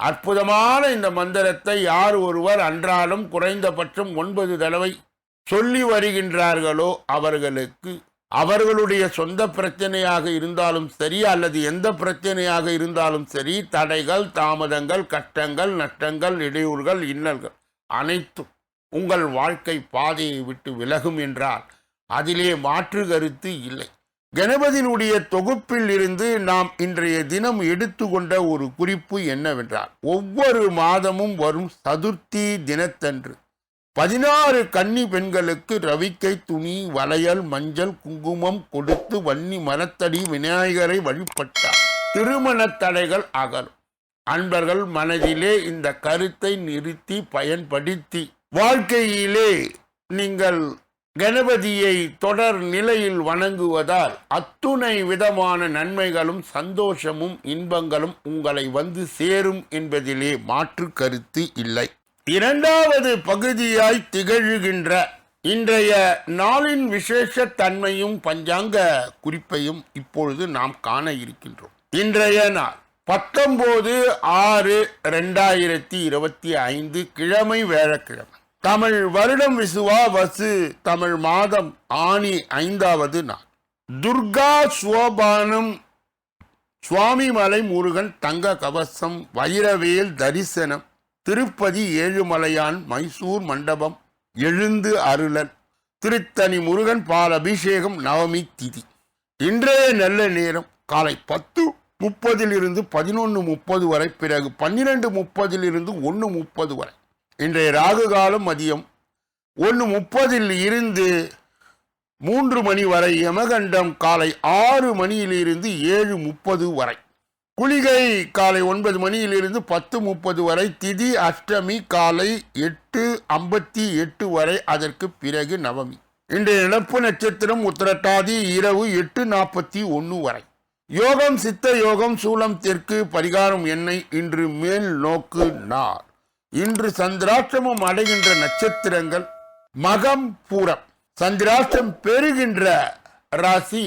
அற்புதமான இந்த மந்திரத்தை யார் ஒருவர் அன்றாலும் குறைந்தபட்சம் ஒன்பது தடவை சொல்லி வருகின்றார்களோ அவர்களுக்கு அவர்களுடைய சொந்த பிரச்சனையாக இருந்தாலும் சரி அல்லது எந்த பிரச்சனையாக இருந்தாலும் சரி தடைகள் தாமதங்கள் கஷ்டங்கள் நஷ்டங்கள் இடையூறுகள் இன்னல்கள் அனைத்தும் உங்கள் வாழ்க்கை பாதையை விட்டு விலகும் என்றால் அதிலே மாற்று கருத்து இல்லை. கணபதியினுடைய தொகுப்பில் இருந்து நாம் இன்றைய தினம் எடுத்துக்கொண்ட ஒரு குறிப்பு என்னவென்றால் ஒவ்வொரு மாதமும் வரும் சதுர்த்தி தினத்தன்று பதினாறு கன்னி பெண்களுக்கு ரவிக்கை துணி வளையல் மஞ்சள் குங்குமம் கொடுத்து வன்னி மரத்தடி விநாயகரை வழிபட்டார். திருமண தடைகள் அகலும். அன்பர்கள் மனதிலே இந்த கருத்தை நிறுத்தி பயன்படுத்தி வாழ்க்கையிலே நீங்கள் கணபதியை தொடர் நிலையில் வணங்குவதால் அத்துணை விதமான நன்மைகளும் சந்தோஷமும் இன்பங்களும் உங்களை வந்து சேரும் என்பதிலே மாற்று கருத்து இல்லை. இரண்டாவது பகுதியாய் திகழ்கின்ற இன்றைய நாளின் விசேஷ தன்மையும் பஞ்சாங்க குறிப்பையும் இப்பொழுது நாம் காண இருக்கின்றோம். இன்றைய நாள் பத்தொன்பது ஆறு ரெண்டாயிரத்தி இருபத்தி ஐந்து கிழமை வேழக்கிழமை. தமிழ் வருடம் விசுவா வசு தமிழ் மாதம் ஆணி ஐந்தாவது நாள். துர்கா சுவபானம் சுவாமிமலை முருகன் தங்க கவசம் வைரவேல் தரிசனம் திருப்பதி ஏழுமலையான் மைசூர் மண்டபம் எழுந்து அருளன் திருத்தணி முருகன் பால் அபிஷேகம் நவமி திதி. இன்றைய நல்ல நேரம் காலை பத்து முப்பதிலிருந்து பதினொன்று முப்பது வரை பிறகு பன்னிரெண்டு முப்பதிலிருந்து ஒன்று முப்பது வரை. இன்றைய ராகு காலம் மதியம் ஒன்று முப்பதில் இருந்து மூன்று மணி வரை யமகண்டம் காலை ஆறு மணியிலிருந்து ஏழு முப்பது வரை. குளிகை காலை ஒன்பது மணியிலிருந்து பத்து முப்பது வரை. திதி அஷ்டமி காலை எட்டு ஐம்பத்தி எட்டு வரை அதற்கு பிறகு நவமி. இன்றைய இழப்பு நட்சத்திரம் உத்திரட்டாதி இரவு எட்டு நாற்பத்தி ஒன்று வரை. யோகம் சித்த யோகம் சூலம் தெற்கு பரிகாரம் எண்ணெய் இன்று மேல் நோக்கு நார் இன்று சந்திராஷ்டமம் அடைகின்ற நட்சத்திரங்கள் மகம் பூரம். சந்திராஷ்டம் பெறுகின்ற ராசி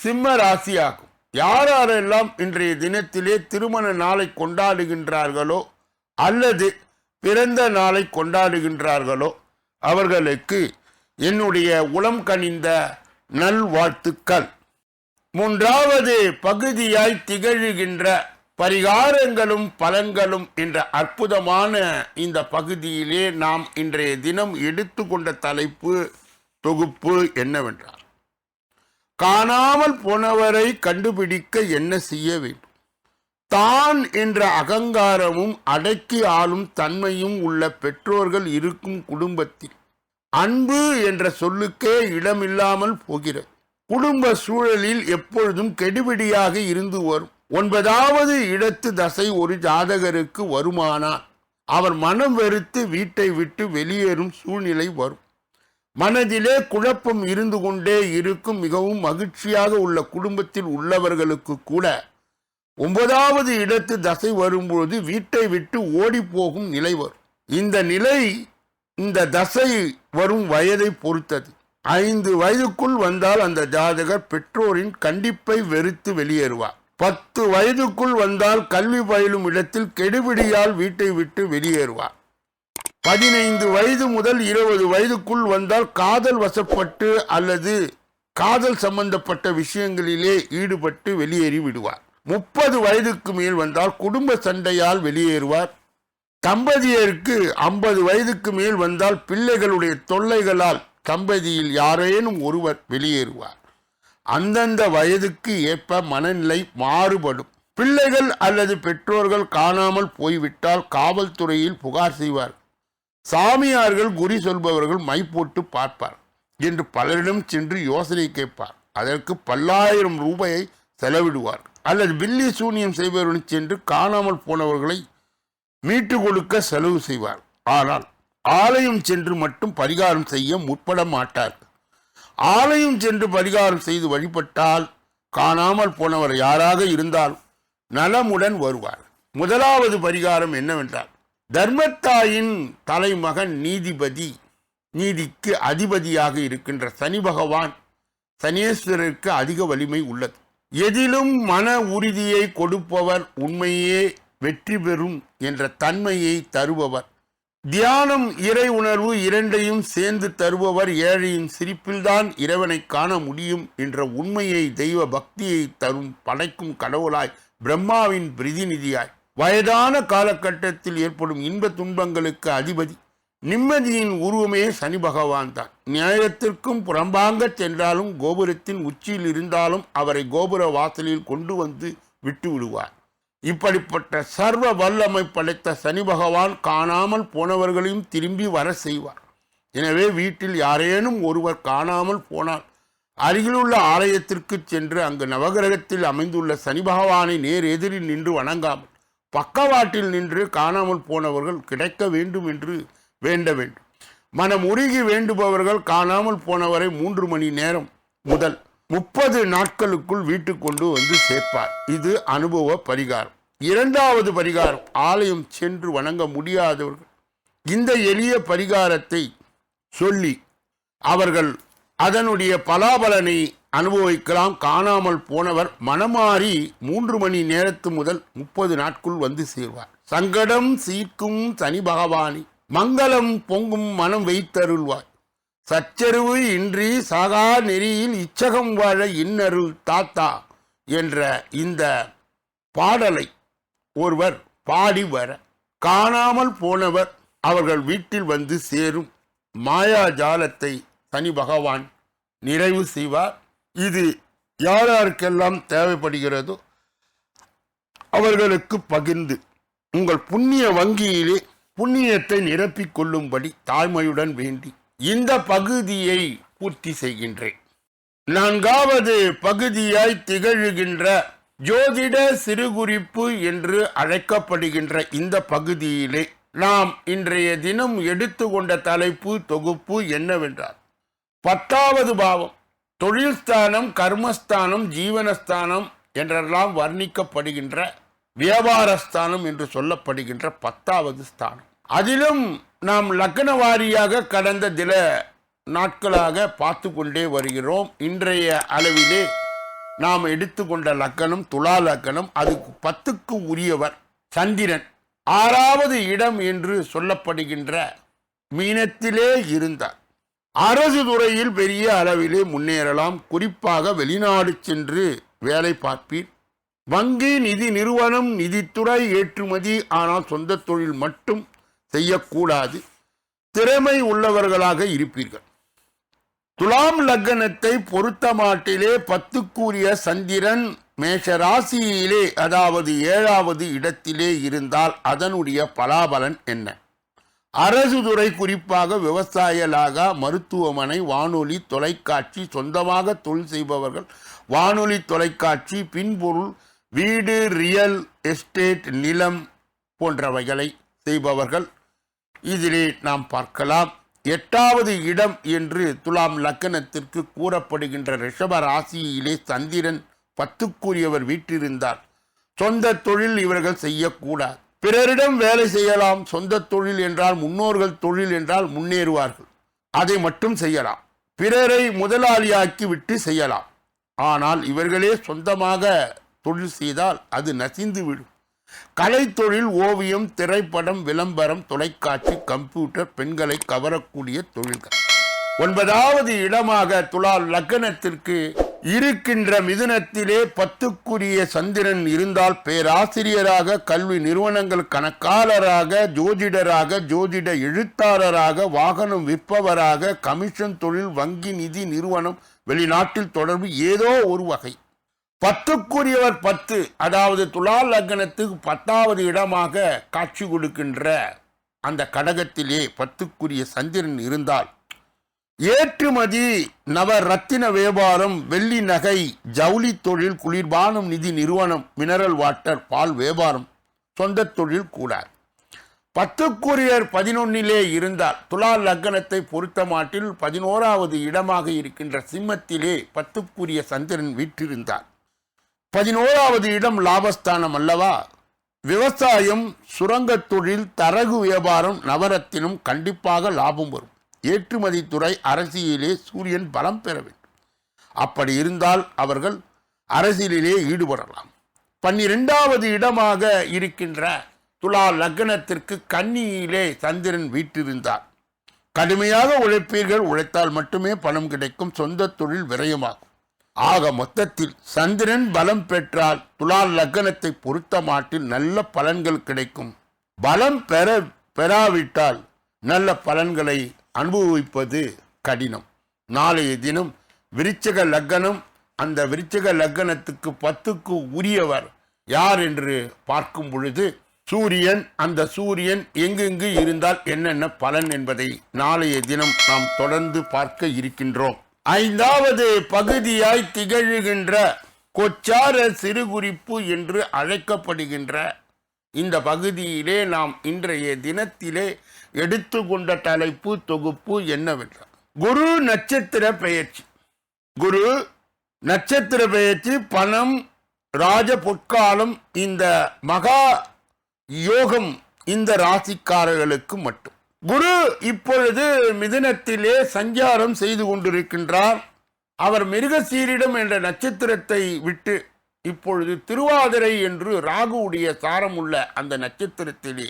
சிம்ம ராசியாகும். யாரெல்லாம் இன்றைய தினத்திலே திருமண நாளை கொண்டாடுகின்றார்களோ அல்லது பிறந்த நாளை கொண்டாடுகின்றார்களோ அவர்களுக்கு என்னுடைய உளம் கனிந்த நல்வாழ்த்துக்கள். மூன்றாவது பகுதியாய் திகழ்கின்ற பரிகாரங்களும் பலன்களும் என்ற அற்புதமான இந்த பகுதியிலே நாம் இன்றைய தினம் எடுத்துக்கொண்ட தலைப்பு தொகுப்பு என்னவென்றால் காணாமல் போனவரை கண்டுபிடிக்க என்ன செய்ய வேண்டும்? தான் என்ற அகங்காரமும் அடக்கி ஆளும் தன்மையும் உள்ள பெற்றோர்கள் இருக்கும் குடும்பத்தில் அன்பு என்ற சொல்லுக்கே இடமில்லாமல் போகிறது. குடும்ப சூழலில் எப்பொழுதும் கெடுபிடியாக இருந்து வரும். ஒன்பதாவது இடத்து தசை ஒரு ஜாதகருக்கு வருமானால் அவர் மனம் வெறுத்து வீட்டை விட்டு வெளியேறும் சூழ்நிலை வரும். மனதிலே குழப்பம் இருந்து கொண்டே இருக்கும் மிகவும் மகிழ்ச்சியாக உள்ள குடும்பத்தில் உள்ளவர்களுக்கு கூட ஒன்பதாவது இடத்து தசை வரும்பொழுது வீட்டை விட்டு ஓடி போகும் நிலை வரும். இந்த நிலை இந்த தசை வரும் வயதை பொறுத்தது. ஐந்து வயதுக்குள் வந்தால் அந்த ஜாதகர் பெற்றோரின் கண்டிப்பை வெறுத்து வெளியேறுவார். பத்து வயதுக்குள் வந்தால் கல்வி பயிலும் இடத்தில் கெடுபிடியால் வீட்டை விட்டு வெளியேறுவார். பதினைந்து வயது முதல் இருபது வயதுக்குள் வந்தால் காதல் வசப்பட்டு அல்லது காதல் சம்பந்தப்பட்ட விஷயங்களிலே ஈடுபட்டு வெளியேறி விடுவார். முப்பது வயதுக்கு மேல் வந்தால் குடும்ப சண்டையால் வெளியேறுவார். தம்பதியருக்கு ஐம்பது வயதுக்கு மேல் வந்தால் பிள்ளைகளுடைய தொல்லைகளால் தம்பதியில் யாரேனும் ஒருவர் வெளியேறுவார். அந்தந்த வயதுக்கு ஏற்ப மனநிலை மாறுபடும். பிள்ளைகள் அல்லது பெற்றோர்கள் காணாமல் போய்விட்டால் காவல்துறையில் புகார் செய்வார் சாமியார்கள் குறி சொல்பவர்கள் மை போட்டு பார்ப்பார் என்று பலரிடம் சென்று யோசனை கேட்பார். அதற்கு பல்லாயிரம் ரூபாயை செலவிடுவார். அல்லது வில்லி சூனியம் செய்பவர்கள் சென்று காணாமல் போனவர்களை மீட்டு கொடுக்க செலவு செய்வார். ஆனால் ஆலயம் சென்று மட்டும் பரிகாரம் செய்ய முற்பட மாட்டார் ஆலயம் சென்று பரிகாரம் செய்து வழிபட்டால் காணாமல் போனவர் யாராக இருந்தாலும் நலமுடன் வருவார். முதலாவது பரிகாரம் என்னவென்றால் தர்மத்தாயின் தலைமகன் நீதிபதி நீதிக்கு அதிபதியாக இருக்கின்ற சனி பகவான் சனீஸ்வரருக்கு அதிக வலிமை உள்ளது. எதிலும் மன உறுதியை கொடுப்பவர் உண்மையே வெற்றி பெறும் என்ற தன்மையை தருபவர். தியானம் இறை உணர்வு இரண்டையும் சேர்ந்து தருபவர் ஏழையின் சிரிப்பில்தான் இறைவனை காண முடியும் என்ற உண்மையை தெய்வ பக்தியை தரும் படைக்கும் கடவுளாய் பிரம்மாவின் பிரதிநிதியாய். வயதான காலகட்டத்தில் ஏற்படும் இன்ப துன்பங்களுக்கு அதிபதி. நிம்மதியின் உருவமே சனி பகவான் தான். நியாயத்திற்கும் புறம்பாங்க சென்றாலும் கோபுரத்தின் உச்சியில் இருந்தாலும் அவரை கோபுர வாசலில் கொண்டு வந்து விட்டு விடுவார். இப்படிப்பட்ட சர்வ வல்லமை படைத்த சனி பகவான் காணாமல் போனவர்களையும் திரும்பி வர செய்வார். எனவே வீட்டில் யாரேனும் ஒருவர் காணாமல் போனால் அருகிலுள்ள ஆலயத்திற்கு சென்று அங்கு நவகிரகத்தில் அமைந்துள்ள சனி பகவானை நேர் எதிரில் நின்று வணங்காமல் பக்கவாட்டில் நின்று காணாமல் போனவர்கள் கிடைக்க வேண்டும் என்று வேண்ட வேண்டும். மனம் உருகி வேண்டுபவர்கள் காணாமல் போனவரை மூன்று மணி நேரம் முதல் முப்பது நாட்களுக்குள் வீட்டுக்கு கொண்டு வந்து சேர்ப்பார். இது அனுபவ பரிகாரம். இரண்டாவது பரிகாரம் ஆலயம் சென்று வணங்க முடியாதவர்கள். இந்த எளிய பரிகாரத்தை சொல்லி அவர்கள் அதனுடைய பலாபலனை அனுபவிக்கலாம். காணாமல் போனவர் மனமாறி மூன்று மணி நேரத்து முதல் முப்பது நாட்குள் வந்து சேர்வார். சங்கடம் சீர்க்கும் சனி பகவானி மங்களம் பொங்கும் மனம் வைத்தருள்வாய். சச்சரிவு இன்றி சாகா நெறியில் இச்சகம் வாழ இன்னருள் தாத்தா என்ற இந்த பாடலை ஒருவர் பாடி வர காணாமல் போனவர் அவர்கள் வீட்டில் வந்து சேரும் மாயாஜாலத்தை சனி பகவான் நிறைவு செய்வார். இது யார் யாருக்கெல்லாம் தேவைப்படுகிறதோ அவர்களுக்கு பகிர்ந்து உங்கள் புண்ணிய வங்கியிலே புண்ணியத்தை நிரப்பிக் கொள்ளும்படி தாய்மையுடன் வேண்டி இந்த பகுதியை பூர்த்தி செய்கின்றேன். நான்காவது பகுதியாய் திகழ்கின்ற ஜோதிட சிறுகுறிப்பு என்று அழைக்கப்படுகின்ற இந்த பகுதியிலே நாம் இன்றைய தினம் எடுத்துக்கொண்ட தலைப்பு தொகுப்பு என்னவென்றால் பத்தாவது பாவம் தொழில்ஸ்தானம் கர்மஸ்தானம் ஜீவனஸ்தானம் என்றெல்லாம் வர்ணிக்கப்படுகின்ற வியாபாரஸ்தானம் என்று சொல்லப்படுகின்ற பத்தாவது ஸ்தானம். அதிலும் நாம் லக்ன வாரியாக கடந்த சில நாட்களாக பார்த்து கொண்டே வருகிறோம். இன்றைய அளவிலே நாம் எடுத்துக்கொண்ட லக்கணம் துலா லக்கணம். அதுக்கு பத்துக்கு உரியவர் சந்திரன். ஆறாவது இடம் என்று சொல்லப்படுகின்ற மீனத்திலே இருந்தார். அரசு துறையில் பெரிய அளவிலே முன்னேறலாம். குறிப்பாக வெளிநாடு சென்று வேலை பார்ப்பீர். வங்கி நிதி நிறுவனம் நிதித்துறை ஏற்றுமதி ஆனால் சொந்த தொழில் மட்டும் செய்யக்கூடாது. திறமை உள்ளவர்களாக இருப்பீர்கள். துலாம் லக்னத்தை பொருத்த மாட்டிலே பத்துக்குரிய சந்திரன் மேஷ ராசியிலே அதாவது ஏழாவது இடத்திலே இருந்தால் அதனுடைய பலாபலன் என்ன? அரசு துறை குறிப்பாக விவசாயலாக மருத்துவமனை வானொலி தொலைக்காட்சி சொந்தமாக தொழில் செய்பவர்கள் வானொலி தொலைக்காட்சி பின்பொருள் வீடு ரியல் எஸ்டேட் நிலம் போன்றவைகளை செய்பவர்கள் இதிலே நாம் பார்க்கலாம். எட்டாவது இடம் என்று துலாம் லக்கணத்திற்கு கூறப்படுகின்ற ரிஷப ராசியிலே சந்திரன் பத்துக்குரியவர் வீட்டிருந்தார் சொந்த தொழில் இவர்கள் செய்யக்கூடாது. பிறரிடம் வேலை செய்யலாம். சொந்த தொழில் என்றால் முன்னோர்கள் தொழில் என்றால் முன்னேறுவார்கள். அதை மட்டும் செய்யலாம். பிறரை முதலாளியாக்கி விட்டு செய்யலாம். ஆனால் இவர்களே சொந்தமாக தொழில் செய்தால் அது நசிந்து விடும் கலைத்தொழில் ஓவியம் திரைப்படம் விளம்பரம் தொலைக்காட்சி கம்ப்யூட்டர் பெண்களை கவரக்கூடிய தொழில்கள். ஒன்பதாவது இடமாக துலால் லக்கணத்திற்கு இருக்கின்ற மிதுனத்திலே பத்துக்குரிய சந்திரன் இருந்தால் பேராசிரியராக கல்வி நிறுவனங்கள் கணக்காளராக ஜோதிடராக ஜோதிட எழுத்தாளராக வாகனம் விற்பவராக கமிஷன் தொழில் வங்கி நிதி நிறுவனம் வெளிநாட்டில் தொடர்பு ஏதோ ஒரு வகை. பத்துக்குரியவர் பத்து அதாவது துலா லக்னத்துக்கு பத்தாவது இடமாக காட்சி கொடுக்கின்ற அந்த கடகத்திலே பத்துக்குரிய சந்திரன் இருந்தால் ஏற்றுமதி நவரத்தின வியாபாரம் வெள்ளி நகை ஜவுளி தொழில் குளிர்பானம் நிதி நிறுவனம் மினரல் வாட்டர் பால் வியாபாரம் சொந்த தொழில் கூடார் பத்துக்குரியர் பதினொன்னிலே இருந்தால் துலா லக்னத்தை பொறுத்த மாட்டில் பதினோராவது இடமாக இருக்கின்ற சிம்மத்திலே பத்துக்குரிய சந்திரன் வீற்றிருந்தார். பதினோராவது இடம் லாபஸ்தானம் அல்லவா? விவசாயம் சுரங்கத் தொழில் தரகு வியாபாரம் நவரத்தினம் கண்டிப்பாக லாபம் வரும். ஏற்றுமதி துறை அரசியலே சூரியன் பலம் பெற வேண்டும். அப்படி இருந்தால் அவர்கள் அரசியலிலே ஈடுபடலாம். பன்னிரெண்டாவது இடமாக இருக்கின்ற துலா லக்னத்திற்கு கன்னியிலே சந்திரன் வீற்றிருந்தார். கடுமையாக உழைப்பீர்கள் உழைத்தால் மட்டுமே பணம் கிடைக்கும் சொந்த தொழில் விரயமாகும். ஆக மொத்தத்தில் சந்திரன் பலம் பெற்றால் துலால் லக்னத்தை பொறுத்த மாட்டில் நல்ல பலன்கள் கிடைக்கும். பலம் பெற பெறாவிட்டால் நல்ல பலன்களை அனுபவிப்பது கடினம். நாளைய தினம் விருச்சக லக்னம் அந்த விருச்சக லக்னத்துக்கு பத்துக்கு உரியவர் யார் என்று பார்க்கும் பொழுது சூரியன் அந்த சூரியன் எங்கெங்கு இருந்தால் என்னென்ன பலன் என்பதை நாளைய தினம் நாம் தொடர்ந்து பார்க்க இருக்கின்றோம். ஐந்தாவது பகுதியாய் திகழ்கின்ற கொச்சார சிறுகுறிப்பு என்று அழைக்கப்படுகின்ற இந்த பகுதியிலே நாம் இன்றைய தினத்திலே எடுத்துக்கொண்ட தலைப்பு தொகுப்பு என்னவென்றால் குரு நட்சத்திர பெயர்ச்சி. குரு நட்சத்திர பெயர்ச்சி பணம் ராஜ பொற்காலம் இந்த மகா யோகம் இந்த ராசிக்காரர்களுக்கு மட்டும். குரு இப்பொழுது மிதுனத்திலே சஞ்சாரம் செய்து கொண்டிருக்கின்றார். அவர் மிருகசீரிடம் என்ற நட்சத்திரத்தை விட்டு இப்பொழுது திருவாதிரை என்று ராகுவுடைய சாரம் உள்ள அந்த நட்சத்திரத்திலே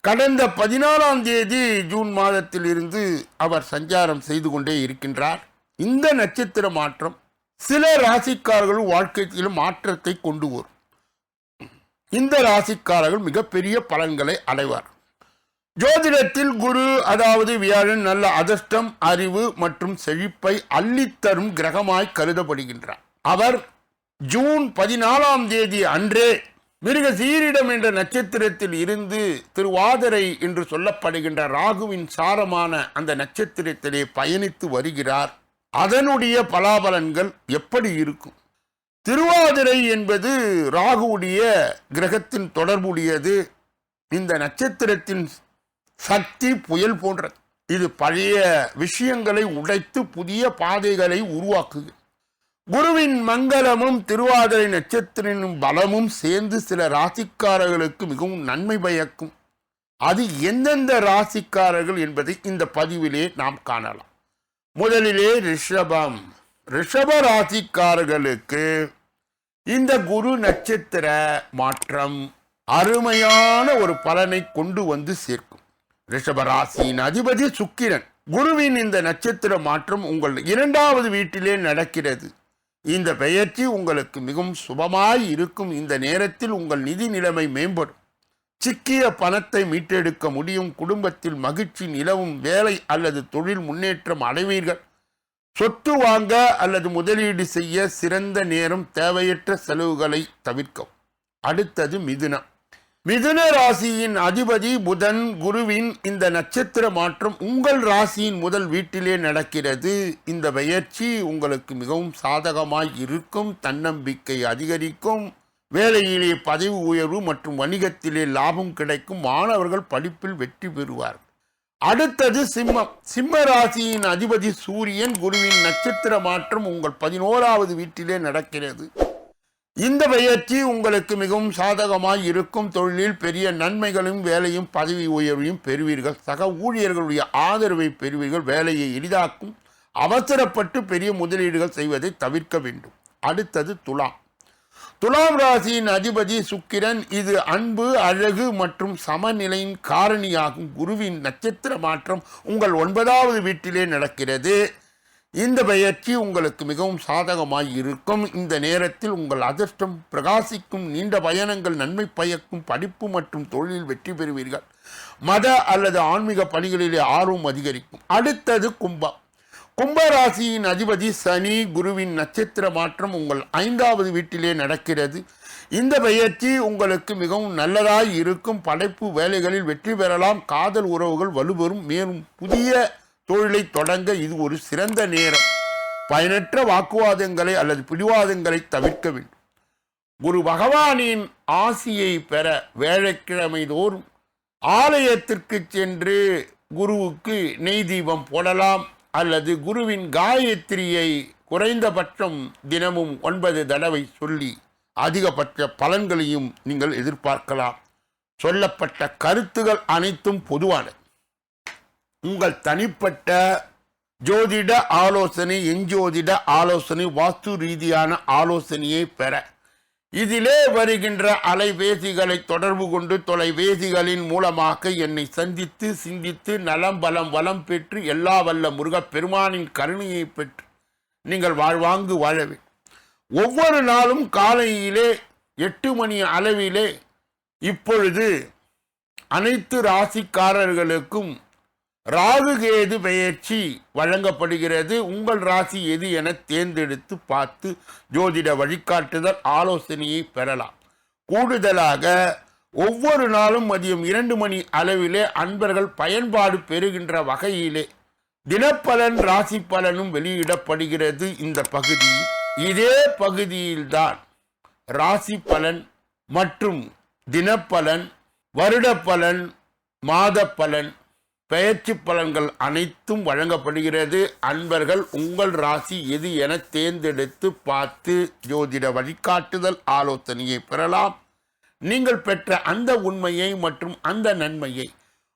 கடந்த பதினாலாம் தேதி ஜூன் மாதத்திலிருந்து அவர் சஞ்சாரம் செய்து கொண்டே இருக்கின்றார். இந்த நட்சத்திர மாற்றம் சில ராசிக்காரர்கள் வாழ்க்கையில் மாற்றத்தை கொண்டு வரும். இந்த ராசிக்காரர்கள் மிகப்பெரிய பலன்களை அடைவார். ஜோதிடத்தில் குரு அதாவது வியாழன் நல்ல அதிர்ஷ்டம் அறிவு மற்றும் செழிப்பை அள்ளித்தரும் கிரகமாய் கருதப்படுகின்றார். அவர் ஜூன் பதினாலாம் தேதி அன்றே மிருக சீரிடம் என்ற நட்சத்திரத்தில் இருந்து திருவாதிரை என்று சொல்லப்படுகின்ற ராகுவின் சாரமான அந்த நட்சத்திரத்திலே பயணித்து வருகிறார். அதனுடைய பலாபலன்கள் எப்படி இருக்கும்? திருவாதிரை என்பது ராகுவுடைய கிரகத்தின் தொடர்புடையது. இந்த நட்சத்திரத்தின் சக்தி புயல் போன்றது. இது பழைய விஷயங்களை உடைத்து புதிய பாதைகளை உருவாக்குது. குருவின் மங்களமும் திருவாதிரை நட்சத்திரனும் பலமும் சேர்ந்து சில ராசிக்காரர்களுக்கு மிகவும் நன்மை பயக்கும். அது எந்தெந்த ராசிக்காரர்கள் என்பதை இந்த பதிவிலே நாம் காணலாம். முதலிலே ரிஷபம். ரிஷப ராசிக்காரர்களுக்கு இந்த குரு நட்சத்திர மாற்றம் அருமையான ஒரு பலனை கொண்டு வந்து சேர்க்கும். ரிஷபராசியின் அதிபதி சுக்கிரன். குருவின் இந்த நட்சத்திர மாற்றம் உங்கள் இரண்டாவது வீட்டிலே நடக்கிறது. இந்த பெயர்ச்சி உங்களுக்கு மிகவும் சுபமாய் இருக்கும். இந்த நேரத்தில் உங்கள் நிதி நிலைமை மேம்படும். சிக்கிய பணத்தை மீட்டெடுக்க முடியும். குடும்பத்தில் மகிழ்ச்சி நிலவும் வேலை அல்லது தொழில் முன்னேற்றம் அடைவீர்கள். சொத்து வாங்க அல்லது முதலீடு செய்ய சிறந்த நேரம் தேவையற்ற செலவுகளை தவிர்க்கவும். அடுத்தது மிதுனம். மிதுன ராசியின் அதிபதி புதன் குருவின் இந்த நட்சத்திர மாற்றம் உங்கள் ராசியின் முதல் வீட்டிலே நடக்கிறது. இந்த பெயர்ச்சி உங்களுக்கு மிகவும் சாதகமாய் இருக்கும் தன்னம்பிக்கை அதிகரிக்கும் வேலையிலே பதவி உயர்வு மற்றும் வணிகத்திலே லாபம் கிடைக்கும் மாணவர்கள் படிப்பில் வெற்றி பெறுவார் அடுத்தது சிம்மம். சிம்ம ராசியின் அதிபதி சூரியன் குருவின் நட்சத்திர மாற்றம் உங்கள் பதினோராவது வீட்டிலே நடக்கிறது. இந்த பயிற்சி உங்களுக்கு மிகவும் சாதகமாய் இருக்கும் தொழிலில் பெரிய நன்மைகளும் வேலையும் பதவி உயர்வையும் பெறுவீர்கள். சக ஊழியர்களுடைய ஆதரவை பெறுவீர்கள். வேலையை எளிதாக்கும் அவசரப்பட்டு பெரிய முதலீடுகள் செய்வதை தவிர்க்க வேண்டும். அடுத்தது துலாம். துலாம் ராசியின் அதிபதி சுக்கிரன் இது அன்பு அழகு மற்றும் சமநிலையின் காரணியாகும். குருவின் நட்சத்திர மாற்றம் உங்கள் ஒன்பதாவது வீட்டிலே நடக்கிறது. இந்த பயிற்சி உங்களுக்கு மிகவும் சாதகமாய் இருக்கும். இந்த நேரத்தில் உங்கள் அதிர்ஷ்டம் பிரகாசிக்கும். நீண்ட பயணங்கள் நன்மை பயக்கும் படிப்பு மற்றும் தொழிலில் வெற்றி பெறுவீர்கள். மத அல்லது ஆன்மீக பணிகளிலே ஆர்வம் அதிகரிக்கும். அடுத்தது கும்பம். கும்பராசியின் அதிபதி சனி குருவின் நட்சத்திர மாற்றம் உங்கள் ஐந்தாவது வீட்டிலே நடக்கிறது. இந்த பயிற்சி உங்களுக்கு மிகவும் நல்லதாய் இருக்கும். படைப்பு வேலைகளில் வெற்றி பெறலாம். காதல் உறவுகள் வலுவரும் மேலும் புதிய தொழிலை தொடங்க இது ஒரு சிறந்த நேரம். பயனற்ற வாக்குவாதங்களை அல்லது பிடிவாதங்களை தவிர்க்க வேண்டும். குரு பகவானின் ஆசியை பெற வேலைக்கிழமை தோறும் ஆலயத்திற்கு சென்று குருவுக்கு நெய் தீபம் போடலாம் அல்லது குருவின் காயத்ரியை குறைந்தபட்சம் தினமும் ஒன்பது தடவை சொல்லி அதிகபட்ச பலன்களையும் நீங்கள் எதிர்பார்க்கலாம். சொல்லப்பட்ட கருத்துகள் அனைத்தும் பொதுவானது. உங்கள் தனிப்பட்ட ஜோதிட ஆலோசனை எஞ்சோதிட ஆலோசனை வாஸ்து ரீதியான ஆலோசனையை பெற. இதிலே வருகின்ற அலைபேசிகளை தொடர்பு கொண்டு தொலைபேசிகளின் மூலமாக என்னை சந்தித்து சிந்தித்து நலம் பலம் வளம் பெற்று எல்லா வல்ல முருகப் பெருமானின் கருணையை பெற்று நீங்கள் வாழ்வாங்கு வாழவே ஒவ்வொரு நாளும் காலையிலே எட்டு மணி அளவிலே இப்பொழுது அனைத்து ராசிக்காரர்களுக்கும் ராகு கேது பெயர்ச்சி வழங்கப்படுகிறது. உங்கள் ராசி எது என தேர்ந்தெடுத்து பார்த்து ஜோதிட வழிகாட்டுதல் ஆலோசனையை பெறலாம். கூடுதலாக ஒவ்வொரு நாளும் மதியம் இரண்டு மணி அளவிலே அன்பர்கள் பயன்பாடு பெறுகின்ற வகையிலே தினப்பலன் ராசி பலனும் வெளியிடப்படுகிறது இந்த பகுதி. இதே பகுதியில்தான் ராசி பலன் மற்றும் தினப்பலன் வருட பலன் மாத பலன் பெயர்ச்சி பலன்கள் அனைத்தும் வழங்கப்படுகிறது. அன்பர்கள் உங்கள் ராசி எது என தேர்ந்தெடுத்து பார்த்து ஜோதிட வழிகாட்டுதல் ஆலோசனையை பெறலாம். நீங்கள் பெற்ற அந்த உண்மையை மற்றும் அந்த நன்மையை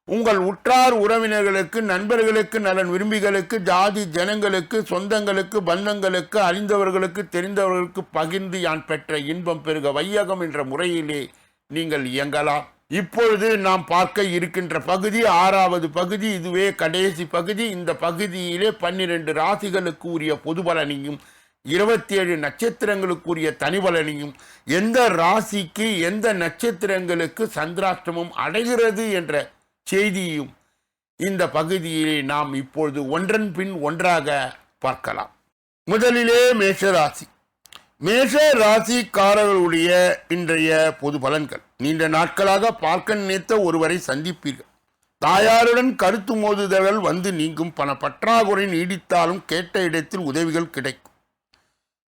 உங்கள் உற்றார் உறவினர்களுக்கு நண்பர்களுக்கு நலன் விரும்பிகளுக்கு ஜாதி ஜனங்களுக்கு சொந்தங்களுக்கு பந்தங்களுக்கு அறிந்தவர்களுக்கு தெரிந்தவர்களுக்கு பகிர்ந்து யான் பெற்ற இன்பம் பெருக வையகம் என்ற முறையிலே நீங்கள் இயங்கலாம். இப்பொழுது நாம் பார்க்க இருக்கின்ற பகுதி ஆறாவது பகுதி இதுவே கடைசி பகுதி. இந்த பகுதியிலே பன்னிரண்டு ராசிகளுக்கு உரிய பொது பலனையும் இருபத்தி ஏழு நட்சத்திரங்களுக்குரிய தனிபலனையும் எந்த ராசிக்கு எந்த நட்சத்திரங்களுக்கு சந்திராஷ்டமம் அடைகிறது என்ற செய்தியும் இந்த பகுதியிலே நாம் இப்பொழுது ஒன்றன் பின் ஒன்றாக பார்க்கலாம். முதலிலே மேஷராசி. மேஷ ராசிக்காரர்களுடைய இன்றைய பொது பலன்கள். நீண்ட நாட்களாக பார்க்க நினைத்த ஒருவரை சந்திப்பீர்கள். தாயாருடன் கருத்து மோதுதல்கள் வந்து நீங்கும். பண பற்றாக்குறை நீடித்தாலும் கேட்ட இடத்தில் உதவிகள் கிடைக்கும்.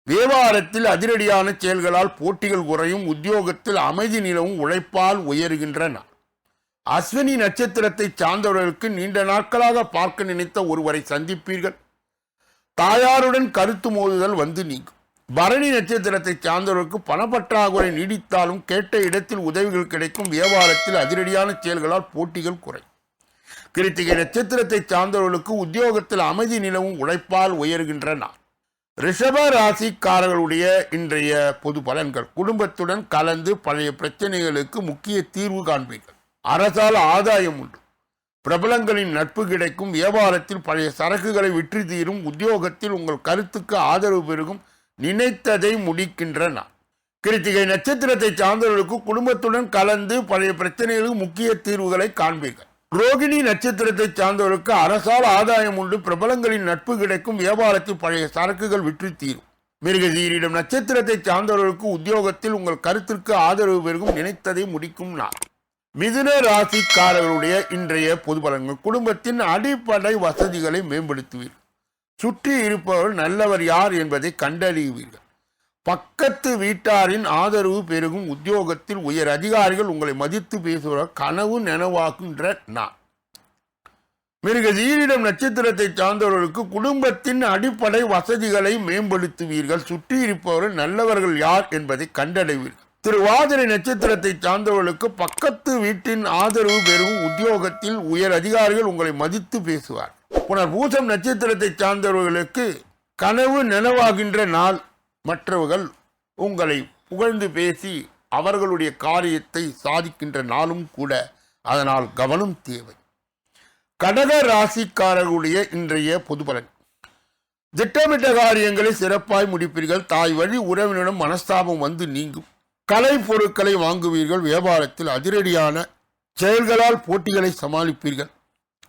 வியாபாரத்தில் அதிரடியான செயல்களால் போட்டிகள் குறையும். உத்தியோகத்தில் அமைதி நிலவும். உழைப்பால் உயர்கின்றன அஸ்வினி நட்சத்திரத்தை சார்ந்தவர்களுக்கு நீண்ட நாட்களாக பார்க்க நினைத்த ஒருவரை சந்திப்பீர்கள். தாயாருடன் கருத்து மோதுதல் வந்து நீங்கும். பரணி நட்சத்திரத்தை சார்ந்தவர்களுக்கு பணப்பற்றாக்குறை நீடித்தாலும் கேட்ட இடத்தில் உதவிகள் கிடைக்கும் வியாபாரத்தில் அதிரடியான செயல்களால் போட்டிகள் குறை கிருத்திகை நட்சத்திரத்தை சார்ந்தவர்களுக்கு உத்தியோகத்தில் அமைதி நிலவும் உழைப்பால் உயர்கின்ற நாள். ரிஷப ராசிக்காரர்களுடைய இன்றைய பொது பலன்கள். குடும்பத்துடன் கலந்து பழைய பிரச்சனைகளுக்கு முக்கிய தீர்வு காண்பீர்கள். அரசால் ஆதாயம் உண்டு. பிரபலங்களின் நட்பு கிடைக்கும். வியாபாரத்தில் பழைய சரக்குகளை விற்று தீரும். உத்தியோகத்தில் உங்கள் கருத்துக்கு ஆதரவு பெருகும். நினைத்ததை முடிக்கின்ற நாள். கிருத்திகை நட்சத்திரத்தை சார்ந்தவர்களுக்கு குடும்பத்துடன் கலந்து பழைய பிரச்சனைகளுக்கு முக்கிய தீர்வுகளை காண்பீர்கள். ரோகிணி நட்சத்திரத்தை சார்ந்தவர்களுக்கு அரசால் ஆதாயம் உண்டு. பிரபலங்களின் நட்பு கிடைக்கும். வியாபாரத்தில் பழைய சரக்குகள் விற்று தீரும். மிருகசீரிடம் நட்சத்திரத்தை சார்ந்தவர்களுக்கு உத்தியோகத்தில் உங்கள் கருத்திற்கு ஆதரவு பெருகும். நினைத்ததை முடிக்கும் நாள். மிதுன ராசிக்காரர்களுடைய இன்றைய பொது பலன்கள். குடும்பத்தின் அடிப்படை வசதிகளை மேம்படுத்துவீர்கள். சுற்றி இருப்பவர் நல்லவர் யார் என்பதை கண்டறிவீர்கள். பக்கத்து வீட்டாரின் ஆதரவு பெருகும் உத்தியோகத்தில் உயர் அதிகாரிகள் உங்களை மதித்து பேசுவார் கனவு நனவாக்குகின்ற மிருக மிருகசீரிடம் நட்சத்திரத்தை சார்ந்தவர்களுக்கு குடும்பத்தின் அடிப்படை வசதிகளை மேம்படுத்துவீர்கள். சுற்றி இருப்பவர்கள் நல்லவர்கள் யார் என்பதை கண்டடைவீர்கள். திருவாதிரை நட்சத்திரத்தை சார்ந்தவர்களுக்கு பக்கத்து வீட்டின் ஆதரவு பெறும் உத்தியோகத்தில் உயர் அதிகாரிகள் உங்களை மதித்து பேசுவார் புனர் பூசம் நட்சத்திரத்தை சார்ந்தவர்களுக்கு கனவு நினைவாகின்ற நாள். மற்றவர்கள் உங்களை புகழ்ந்து பேசி அவர்களுடைய காரியத்தை சாதிக்கின்ற நாளும் கூட அதனால் கவனம் தேவை. கடக ராசிக்காரர்களுடைய இன்றைய பொது பலன் திட்டமிட்ட காரியங்களை சிறப்பாய் முடிப்பீர்கள். தாய் வழி உறவினரிடம் மனஸ்தாபம் வந்து நீங்கும். கலை பொருட்களை வாங்குவீர்கள். வியாபாரத்தில் அதிரடியான செயல்களால் போட்டிகளை சமாளிப்பீர்கள்.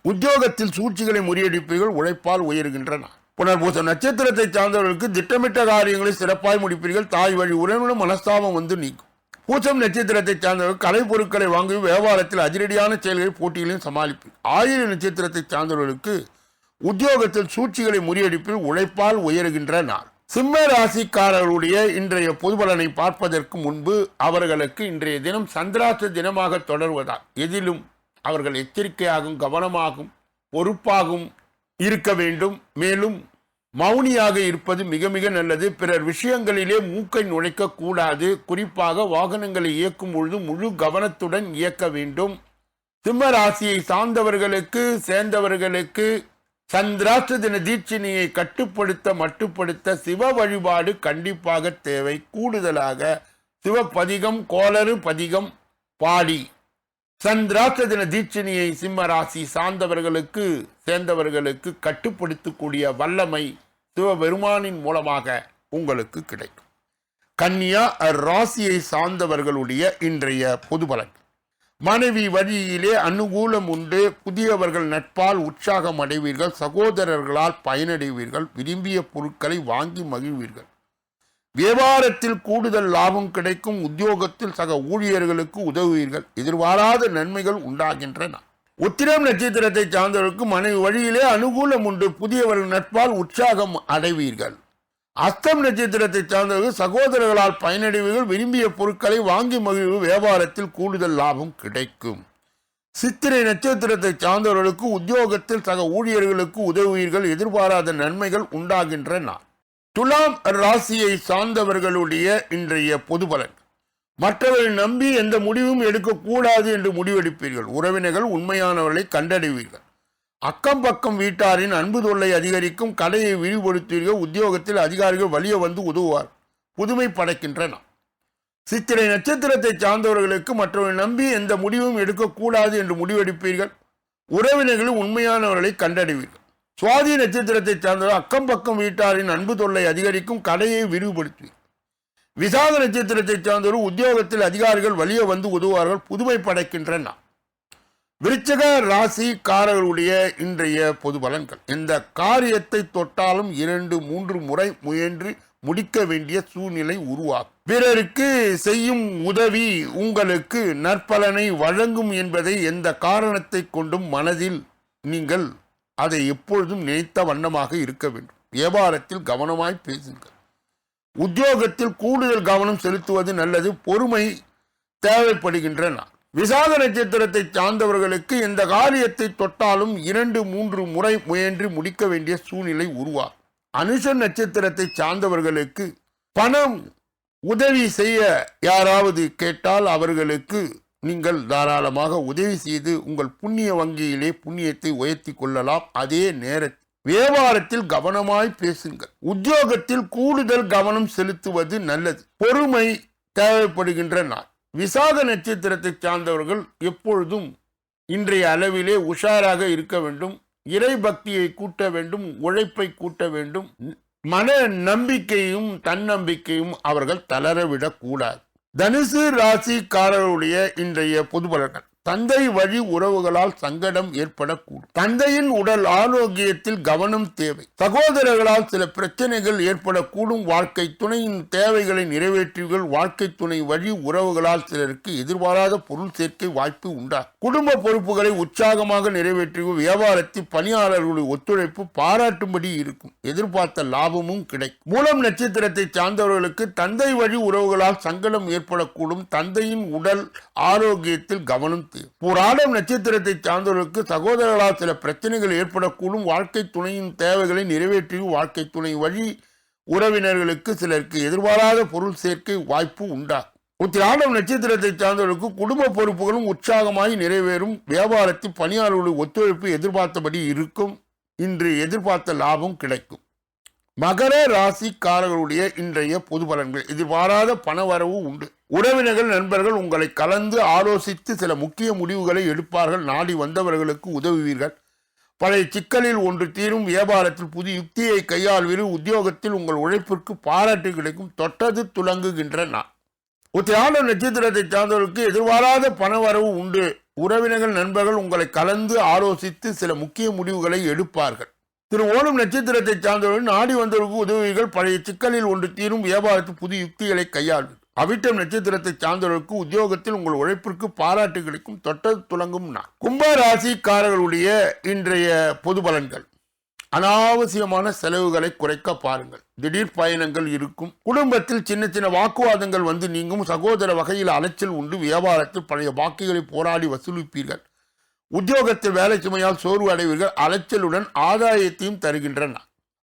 உத்தியோகத்தில் சூழ்ச்சிகளை முறியடிப்பீர்கள் உழைப்பால் உயர்கின்றன. புனர்பூச நட்சத்திரத்தை சார்ந்தவர்களுக்கு திட்டமிட்ட காரியங்களை சிறப்பாய் முடிப்பீர்கள் தாய் வழி உறவினரும் மனஸ்தாபம் வந்து நீக்கும் பூசம் நட்சத்திரத்தை சார்ந்தவர்கள் கலை பொருட்களை வாங்கி வியாபாரத்தில் அதிரடியான செயல்களை போட்டிகளையும் சமாளிப்பீர்கள். ஆயிரம் நட்சத்திரத்தை சார்ந்தவர்களுக்கு உத்தியோகத்தில் சூழ்ச்சிகளை முறியடிப்பில் உழைப்பால் உயர்கின்ற நாள் சிம்ம ராசிக்காரர்களுடைய இன்றைய பொதுபலனை பார்ப்பதற்கு முன்பு அவர்களுக்கு இன்றைய தினம் சந்திராச தினமாக தொடர்வதால் எதிலும் அவர்கள் எச்சரிக்கையாகவும் கவனமாகவும் பொறுப்பாகவும் இருக்க வேண்டும். மேலும் மௌனியாக இருப்பது மிக மிக நல்லது. பிறர் விஷயங்களிலே மூக்கை நுழைக்க கூடாது. குறிப்பாக வாகனங்களை இயக்கும் பொழுது முழு கவனத்துடன் இயக்க வேண்டும். சிம்ம ராசியை சார்ந்தவர்களுக்கு சேர்ந்தவர்களுக்கு சந்திராஷ்ட தின தீட்சினியை கட்டுப்படுத்த மட்டுப்படுத்த சிவ வழிபாடு கண்டிப்பாக தேவை. கூடுதலாக சிவபதிகம் கோளறு பதிகம் பாடி. சந்திராத்த தின தீட்சிணியை சிம்ம ராசி சார்ந்தவர்களுக்கு சேர்ந்தவர்களுக்கு கட்டுப்படுத்தக்கூடிய வல்லமை சிவபெருமானின் மூலமாக உங்களுக்கு கிடைக்கும். கன்னியா ராசியை சார்ந்தவர்களுடைய இன்றைய பொது பலன். மனைவி வழியிலே அனுகூலம் உண்டு புதியவர்கள் நட்பால் உற்சாகம் அடைவீர்கள் சகோதரர்களால் பயனடைவீர்கள் விரும்பிய பொருட்களை வாங்கி மகிழ்வீர்கள். வியாபாரத்தில் கூடுதல் லாபம் கிடைக்கும் உத்தியோகத்தில் சக ஊழியர்களுக்கு உதவுவீர்கள். எதிர்பாராத நன்மைகள் உண்டாகின்றன. உத்திரம் நட்சத்திரத்தை சார்ந்தவருக்கு மனைவி வழியிலே அனுகூலம் உண்டு. புதியவர்கள் நட்பால் உற்சாகம் அடைவீர்கள். அஸ்தம் நட்சத்திரத்தை சார்ந்தவர்கள் சகோதரர்களால் பயனடைவீர்கள். விரும்பிய பொருட்களை வாங்கி மகிழ்வு வியாபாரத்தில் கூடுதல் லாபம் கிடைக்கும். சித்திரை நட்சத்திரத்தை சார்ந்தவர்களுக்கு உத்தியோகத்தில் சக ஊழியர்களுக்கு உதவுவீர்கள். எதிர்பாராத நன்மைகள் உண்டாகின்றன. துலாம் ராசியை சார்ந்தவர்களுடைய இன்றைய பொது பலன். நம்பி எந்த முடிவும் எடுக்கக்கூடாது என்று முடிவெடுப்பீர்கள். உறவினர்கள் உண்மையானவர்களை கண்டடைவீர்கள். அக்கம் பக்கம் வீட்டாரின் அன்பு தொல்லை அதிகரிக்கும் கடையை விரிவுபடுத்துவீர்கள். உத்தியோகத்தில் அதிகாரிகள் வலிய வந்து உதவுவார். புதுமை படைக்கின்றன. சித்திரை நட்சத்திரத்தை சார்ந்தவர்களுக்கு மற்றவர்களை நம்பி எந்த முடிவும் எடுக்கக்கூடாது என்று முடிவெடுப்பீர்கள். உறவினர்கள் உண்மையானவர்களை கண்டடைவீர்கள். சுவாதி நட்சத்திரத்தை சார்ந்தவர் அக்கம் பக்கம் வீட்டாரின் அன்பு தொல்லை அதிகரிக்கும் கடையை விரிவுபடுத்தி. விசாக நட்சத்திரத்தை சார்ந்தவர் உத்தியோகத்தில் அதிகாரிகள் வலிய வந்து உதவுவார்கள் புதுமை படைக்கின்றன. விருச்சக ராசிக்காரர்களுடைய இன்றைய பொது பலன்கள். இந்த காரியத்தை தொட்டாலும் இரண்டு மூன்று முறை முயன்று முடிக்க வேண்டிய சூழ்நிலை உருவாகும். பிறருக்கு செய்யும் உதவி உங்களுக்கு நற்பலனை வழங்கும் என்பதை எந்த காரணத்தை கொண்டும் மனதில் நீங்கள் அதை எப்பொழுதும் நினைத்த வண்ணமாக இருக்க வேண்டும். வியாபாரத்தில் கவனமாய் பேசுங்கள். உத்தியோகத்தில் கூடுதல் கவனம் செலுத்துவது நல்லது. பொறுமை தேவைப்படுகின்றன விசாக நட்சத்திரத்தை சார்ந்தவர்களுக்கு இந்த காரியத்தை தொட்டாலும் இரண்டு மூன்று முறை முயன்று முடிக்க வேண்டிய சூழ்நிலை உருவாகும். அனுஷ நட்சத்திரத்தை சார்ந்தவர்களுக்கு பணம் உதவி செய்ய யாராவது கேட்டால் அவர்களுக்கு நீங்கள் தாராளமாக உதவி செய்து உங்கள் புண்ணிய வங்கியிலே புண்ணியத்தை உயர்த்தி கொள்ளலாம். அதே நேரத்தில் வியாபாரத்தில் கவனமாய் பேசுங்கள். உத்தியோகத்தில் கூடுதல் கவனம் செலுத்துவது நல்லது. பொறுமை தேவைப்படுகின்ற நாள். விசாக நட்சத்திரத்தை சார்ந்தவர்கள் எப்பொழுதும் இன்றைய அளவிலே உஷாராக இருக்க வேண்டும். இறை பக்தியை கூட்ட வேண்டும். உழைப்பை கூட்ட வேண்டும். மன நம்பிக்கையும் தன்னம்பிக்கையும் அவர்கள் தளரவிடக்கூடாது தனுசு ராசிக்காரர்களுடைய இன்றைய பொது பலன்கள். தந்தை வழி உறவுகளால் சங்கடம் ஏற்படக்கூடும். தந்தையின் உடல் ஆரோக்கியத்தில் கவனம் தேவை. சகோதரர்களால் சில பிரச்சனைகள் ஏற்படக்கூடும். வாழ்க்கை துணையின் தேவைகளை நிறைவேற்றுவீர்கள். வாழ்க்கை துணை வழி உறவுகளால் சிலருக்கு எதிர்பாராத பொருள் சேர்க்கை வாய்ப்பு உண்டா குடும்ப பொறுப்புகளை உற்சாகமாக நிறைவேற்றுவீர்கள். வியாபாரத்தில் பணியாளர்களுடைய ஒத்துழைப்பு பாராட்டும்படி இருக்கும். எதிர்பார்த்த லாபமும் கிடைக்கும். மூலம் நட்சத்திரத்தை சார்ந்தவர்களுக்கு தந்தை வழி உறவுகளால் சங்கடம் ஏற்படக்கூடும். தந்தையின் உடல் ஆரோக்கியத்தில் கவனம் தேவை புராடம் நட்சத்திரத்தை சார்ந்தவர்களுக்கு சகோதரர்களால் சில பிரச்சனைகள் ஏற்படக்கூடும். வாழ்க்கை துணையின் தேவைகளை நிறைவேற்றி வாழ்க்கை துணை வழி உறவினர்களுக்கு சிலருக்கு எதிர்பாராத பொருள் சேர்க்கை வாய்ப்பு உண்டாகும் உத்திராடம் நட்சத்திரத்தை சார்ந்தவர்களுக்கு குடும்ப பொறுப்புகளும் உற்சாகமாய் நிறைவேறும். வியாபாரத்தில் பணியாளர்களுடைய ஒத்துழைப்பு எதிர்பார்த்தபடி இருக்கும். இன்று எதிர்பார்த்த லாபம் கிடைக்கும். மகர ராசிக்காரர்களுடைய இன்றைய பொது பலன்கள். எதிர்பாராத பணவரவு உண்டு. உறவினர்கள் நண்பர்கள் உங்களை கலந்து ஆலோசித்து சில முக்கிய முடிவுகளை எடுப்பார்கள். நாடி வந்தவர்களுக்கு உதவுவீர்கள். பழைய சிக்கலில் ஒன்று தீரும். வியாபாரத்தில் புதிய யுக்தியை கையாள்வீர்கள். உத்தியோகத்தில் உங்கள் உழைப்பிற்கு பாராட்டு கிடைக்கும். தொட்டது துலங்குகின்ற நான் உத்தியான நட்சத்திரத்தை சார்ந்தவர்களுக்கு எதிர்பாராத பணவரவு உண்டு. உறவினர்கள் நண்பர்கள் உங்களை கலந்து ஆலோசித்து சில முக்கிய முடிவுகளை எடுப்பார்கள். திரு. ஓணம் நட்சத்திரத்தை சார்ந்தவர்கள் நாடி வந்தவர்களுக்கு உதவிகள் பழைய சிக்கலில் ஒன்று தீரும். வியாபாரத்தில் புதிய யுக்திகளை கையாள்வீர்கள். அவிட்டம் நட்சத்திரத்தை சார்ந்தவர்களுக்கு உத்தியோகத்தில் உங்கள் உழைப்பிற்கு பாராட்டு கிடைக்கும். தொட்டது துலங்கும் நான் கும்ப ராசிக்காரர்களுடைய இன்றைய பொது பலன்கள். அனாவசியமான செலவுகளை குறைக்க பாருங்கள். திடீர் பயணங்கள் இருக்கும். குடும்பத்தில் சின்ன சின்ன வாக்குவாதங்கள் வந்து நீங்கும். சகோதர வகையில் அலைச்சல் உண்டு. வியாபாரத்தில் பழைய வாக்குகளை போராடி வசூலிப்பீர்கள். உத்தியோகத்தில் வேலை சுமையால் சோர்வு அடைவீர்கள். அலைச்சலுடன் ஆதாயத்தையும் தருகின்றன.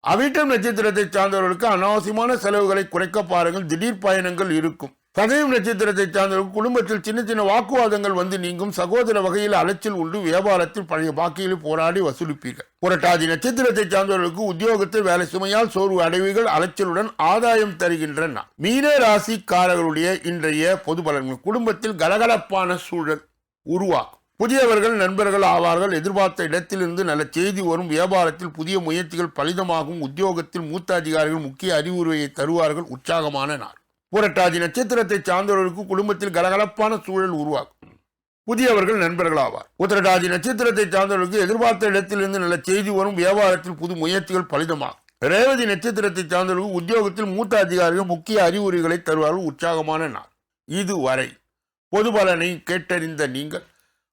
அவிட்டம் நட்சத்திரத்தை சார்ந்தவர்களுக்கு அனாவசியமான செலவுகளை குறைக்க பாருங்கள். திடீர் பயணங்கள் இருக்கும். சதயம் நட்சத்திரத்தை சார்ந்தவர்கள் குடும்பத்தில் சின்ன சின்ன வாக்குவாதங்கள் வந்து நீங்கும். சகோதர வகையில் அலைச்சல் உண்டு. வியாபாரத்தில் பழைய பாக்கியில் போராடி வசூலிப்பீர்கள். புரட்டாதி நட்சத்திரத்தை சார்ந்தவர்களுக்கு உத்தியோகத்தில் வேலை சுமையால் சோர்வு அடைவுகள் அலைச்சலுடன் ஆதாயம் தருகின்றன. மீன ராசிக்காரர்களுடைய இன்றைய பொது பலன்கள். குடும்பத்தில் கலகலப்பான சூழல் உருவாகும். புதியவர்கள் நண்பர்கள் ஆவார்கள். எதிர்பார்த்த இடத்திலிருந்து நல்ல செய்தி வரும். வியாபாரத்தில் புதிய முயற்சிகள் பலிதமாகும். உத்தியோகத்தில் மூத்த அதிகாரிகள் முக்கிய அறிவுரையை தருவார்கள். உற்சாகமான நாள். புரட்டாதி நட்சத்திரத்தை சார்ந்தவர்களுக்கு குடும்பத்தில் கலகலப்பான சூழல் உருவாகும். புதியவர்கள் நண்பர்கள் ஆவார். உத்திரட்டாதி நட்சத்திரத்தை சார்ந்தவர்களுக்கு எதிர்பார்த்த இடத்திலிருந்து நல்ல செய்தி வரும். வியாபாரத்தில் புது முயற்சிகள் பலிதமாகும். ரேவதி நட்சத்திரத்தை சார்ந்தவர்களுக்கு உத்தியோகத்தில் மூத்த அதிகாரிகள் முக்கிய அறிவுரைகளை தருவார்கள். உற்சாகமான நாள். இதுவரை பொது பலனை கேட்டறிந்த நீங்கள்